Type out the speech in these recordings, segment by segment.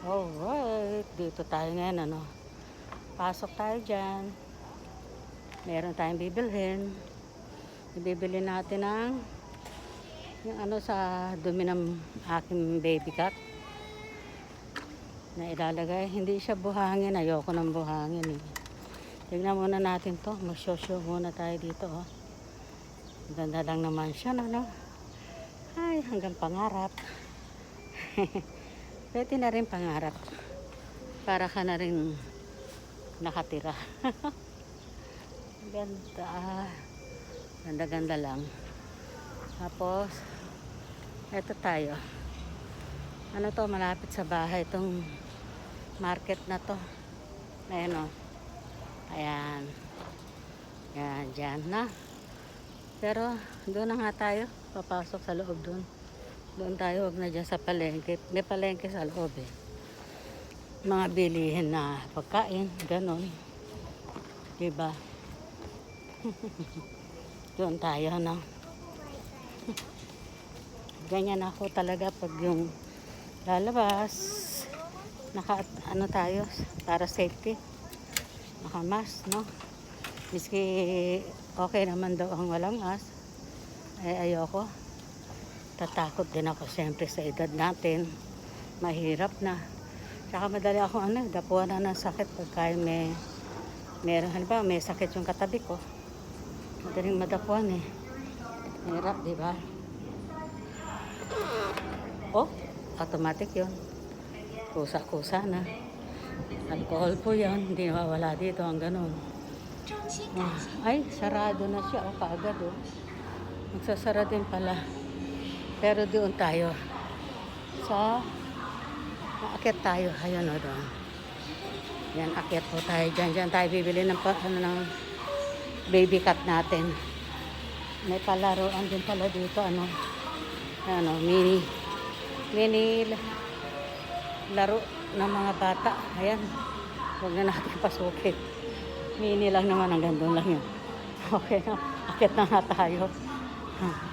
Alright, dito tayo ngayon, ano. Pasok tayo dyan. Meron tayong bibilhin. Ibibili natin ng yung ano sa dumi ng aking baby cat na ilalagay. Hindi siya buhangin. Ayoko ng buhangin eh. Tignan muna natin to. Mag-show-show muna tayo dito. Oh. Ganda lang naman siya, no? Ay, hanggang pangarap. Pwede na rin pangarap. Para ka na rin nakatira. Ganda. Ganda-ganda lang. Tapos, eto tayo. Ano to, malapit sa bahay itong market na to. Ayan o. Ayan. Ayan, dyan na. Pero, doon na nga tayo. Papasok sa loob doon. Doon tayo, wag na dyan sa palengke. May palengke sa loob eh. Mga bilihin na pagkain, ganon. Diba? doon tayo, no? Ganyan ako talaga pag yung lalabas. Naka, ano tayo, para safety. Naka-mask, no? Miski okay naman daw ang walang as. Ay ayoko. Tatakot din ako siyempre sa edad natin. Mahirap na. Tsaka madali ako ano, dapuan na ng sakit pagka may meron halimbawa may sakit yung katabi ko. Madaling madapuan eh. Mahirap, di ba? Oh, automatic yun. Kusa-kusa na. Alcohol po yan. Hindi nawawala dito ang ganun. Ah, ay, sarado na siya. O, kaagad o. Magsasara din pala. Pero doon tayo. Sa, maakyat tayo. Ayun o doon. Yan, akyat po tayo dyan. Dyan tayo bibili ng, ano, ng baby cat natin. May palaruan din pala dito. Ano, ano, mini, mini la- laro ng mga bata. Ayan. Huwag na natin pasukin. Mini lang naman. Hanggang doon lang yun. Okay. Akit na nga tayo. Ha.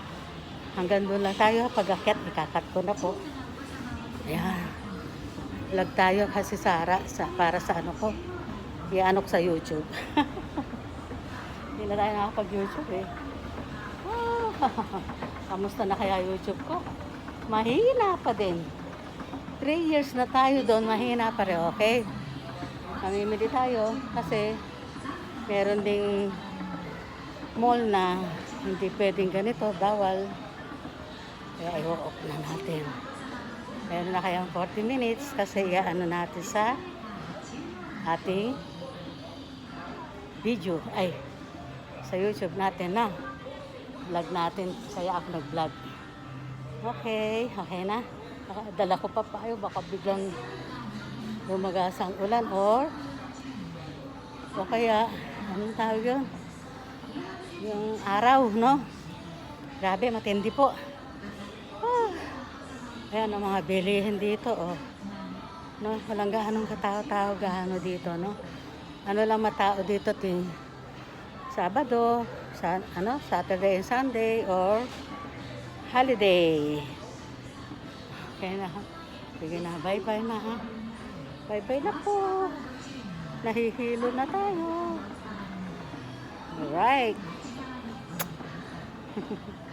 Hanggang doon lang tayo. Pag akit, ikakat ko na po. Ayan. Vlog tayo kasi Sara sa, para sa ano ko. Ianok sa YouTube. Hindi na tayo nakapag-YouTube eh. Ah, Kamusta na kaya YouTube ko? Mahina pa din. 3 years na tayo doon, mahina pa rin, okay? Mamimili tayo kasi meron ding mall na hindi pwedeng ganito, bawal. Kaya i-off na natin. Meron na kayang 40 minutes kasi iaano natin sa ating video. Ay, sa YouTube natin na. Vlog natin. Saya ako nag-vlog. Okay, okay na. Dala ko pa payo, baka biglang lumagas ang ulan or o kaya, anong tawag yun? Yung araw, no? Grabe, matindi po. Ayan ang mga bilihin dito, oh. No, walang gaanong katao-tao gaano dito, no? Ano lang matao dito, ting Sabado, sa, ano, Saturday and Sunday, or holiday. Okay na. ha? Sige na. Bye-bye na ha. Bye-bye na po. Nahihilo na tayo. Alright.